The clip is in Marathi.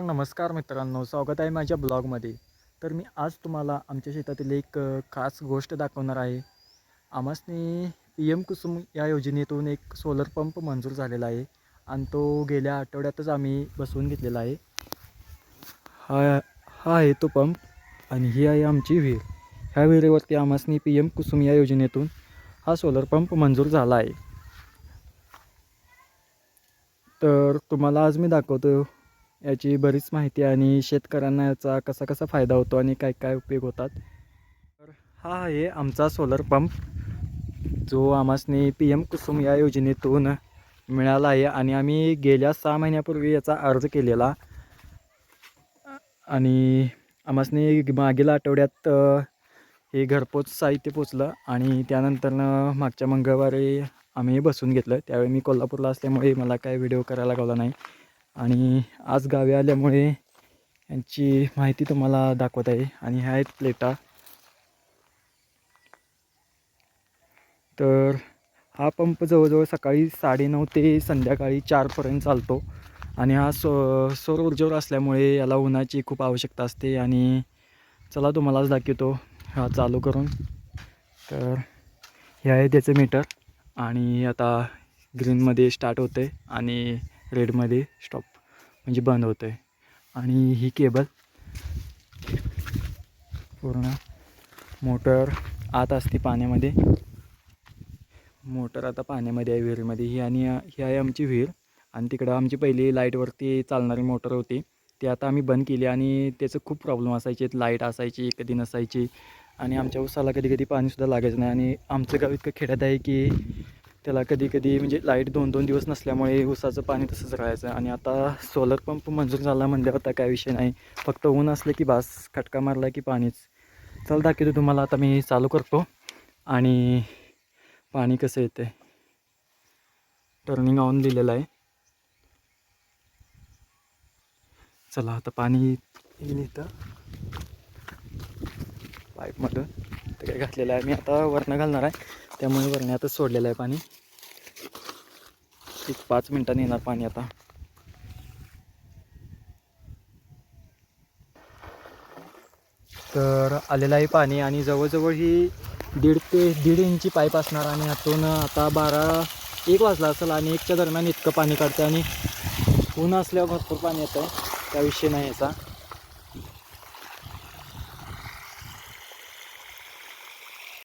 नमस्कार मित्रांनो स्वागत आहे माझ्या ब्लॉगमध्ये. तर मी आज तुम्हाला आमच्या शेतातील एक खास गोष्ट दाखवणार आहे. आमासने पी एम कुसुम या योजनेतून एक सोलर पंप मंजूर झालेला आहे आणि तो गेल्या आठवड्यातच आम्ही बसवून घेतलेला आहे. हा हा आहे तो पंप आणि ही आहे आमची विहीर. ह्या विहिरीवरती आमासनी पी एम कुसुम या योजनेतून हा सोलर पंप मंजूर झाला आहे. तर तुम्हाला आज मी दाखवतो याची बरीच माहिती आणि शेतकऱ्यांना याचा कसा कसा फायदा होतो आणि काय काय उपयोग होतात? तर हा आहे आमचा सोलर पंप जो आम्हासनी पी एम कुसुम या योजनेतून मिळाला आहे आणि आम्ही गेल्या सहा महिन्यापूर्वी याचा अर्ज केलेला. आणि आम्हासनी मागील आठवड्यात हे घरपोच साहित्य पोचलं आणि त्यानंतरनं मागच्या मंगळवारी आम्ही बसून घेतलं. त्यावेळी मी कोल्हापूरला असल्यामुळे मला काय व्हिडिओ करायला गावला नाही. आणि आज गावी आल्यामुळे यांची माहिती तुम्हाला दाखवत आहे. आणि ह्या आहेत प्लेटा. तर हा पंप जवळजवळ सकाळी साडेनऊ ते संध्याकाळी चारपर्यंत चालतो. आणि हा सो सौर ऊर्जेवर असल्यामुळे याला उन्हाची खूप आवश्यकता असते. आणि चला तुम्हालाच दाखवतो. हा चालू करून. तर हे आहे त्याचं मीटर. आणि आता ग्रीनमध्ये स्टार्ट होते आणि रेडमध्ये स्टॉप म्हणजे बंद होतं आहे आणि ही केबल पूर्ण मोटर आत असते पाण्यामध्ये. मोटर आता पाण्यामध्ये आहे विहिरीमध्ये. ही आणि ही आहे आमची विहीर. आणि तिकडं आमची पहिली लाईटवरती चालणारी मोटर होती. ती आता आम्ही बंद केली आणि त्याचं खूप प्रॉब्लेम असायचे. लाइट असायची कधी नसायची आणि आमच्या उसाला कधी कधी पाणीसुद्धा लागायचं नाही. आणि आमचं गाव इतकं खेड्यात आहे की त्याला कधी कधी म्हणजे लाइट दोन दोन दिवस नसल्यामुळे उसाचं पाणी तसंच राहायचं. आणि आता सोलर पंप मंजूर झाला म्हणल्यावर आता काय विषय नाही. फक्त ऊन असलं की बास खटका मारला की पाणीच. चल दाखवतो तुम्हाला आता मी चालू करतो. आणि पाणी कसं येते टर्निंग ऑन लिहिलेलं आहे. चला आता पाणी येईल इथं. पाईपमधून ते काय घातलेलं आहे. मी आता वरनं घालणार आहे. त्यामुळे वरण्यातच सोडलेलं आहे पाणी. एक पाच मिनिटांनी येणार पाणी आता. तर आलेलं आहे पाणी आणि जवळजवळ ही दीड ते दीड इंची पाईप असणार आणि ह्यातून आता बारा एक वाजला असेल आणि एकच्या दरम्यान इतकं पाणी काढतं आणि ऊन असल्यावर भरपूर पाणी येतं त्या विषय नाही याचा.